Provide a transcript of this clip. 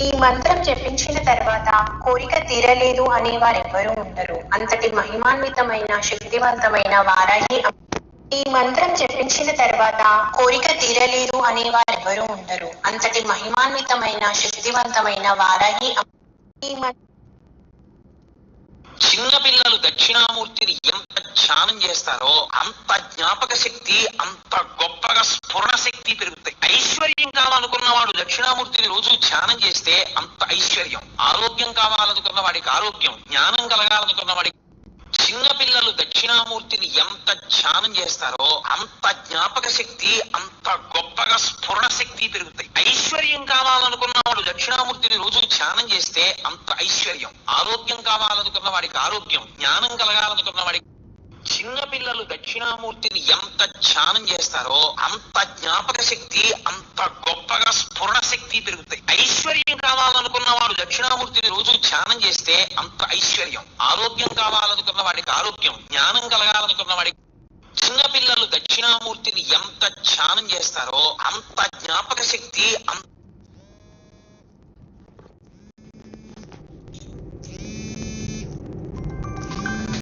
ఈ మంత్రం జపించిన తర్వాత కోరిక తీరలేదు అనే వారెవ్వరూ ఉండరు. అంతటి మహిమాన్వితమైన శక్తివంతమైన వారాహి ఈ మంత్రం జపించిన తర్వాత కోరిక తీరలేదు అనే వారెవ్వరూ ఉండరు. అంతటి మహిమాన్వితమైన శక్తివంతమైన వారాహి ఈ దక్షిణామూర్తిని ఎంత ధ్యానం చేస్తారో అంత జ్ఞాపక శక్తి అంత గొప్పగా స్ఫురణ శక్తి పెరుగుతాయి. ఐశ్వర్యం కావాలనుకున్న వాడు దక్షిణామూర్తిని రోజు ధ్యానం చేస్తే అంత ఐశ్వర్యం. ఆరోగ్యం కావాలనుకున్న వాడికి ఆరోగ్యం జ్ఞానం కలగాలనుకున్న వాడికి చిన్నపిల్లలు దక్షిణామూర్తిని ఎంత ధ్యానం చేస్తారో అంత జ్ఞాపక శక్తి అంత గొప్పగా స్ఫురణ శక్తి పెరుగుతాయి. ఐశ్వర్యం కావాలనుకున్న వాడు దక్షిణామూర్తిని రోజు ధ్యానం చేస్తే అంత ఐశ్వర్యం. ఆరోగ్యం కావాలనుకున్న వాడికి ఆరోగ్యం జ్ఞానం కలగాలనుకున్న వాడికి చిన్నపిల్లలు దక్షిణామూర్తిని ఎంత ధ్యానం చేస్తారో అంత జ్ఞాపక శక్తి అంత గొప్పగా స్ఫురణ శక్తి పెరుగుతాయి. ఐశ్వర్యం కావాలనుకున్న వాడు దక్షిణామూర్తిని రోజు ధ్యానం చేస్తే అంత ఐశ్వర్యం. ఆరోగ్యం కావాలనుకున్న వాడికి ఆరోగ్యం జ్ఞానం కలగాలనుకున్న వాడికి. చిన్నపిల్లలు దక్షిణామూర్తిని ఎంత ధ్యానం చేస్తారో అంత జ్ఞాపక శక్తి అంత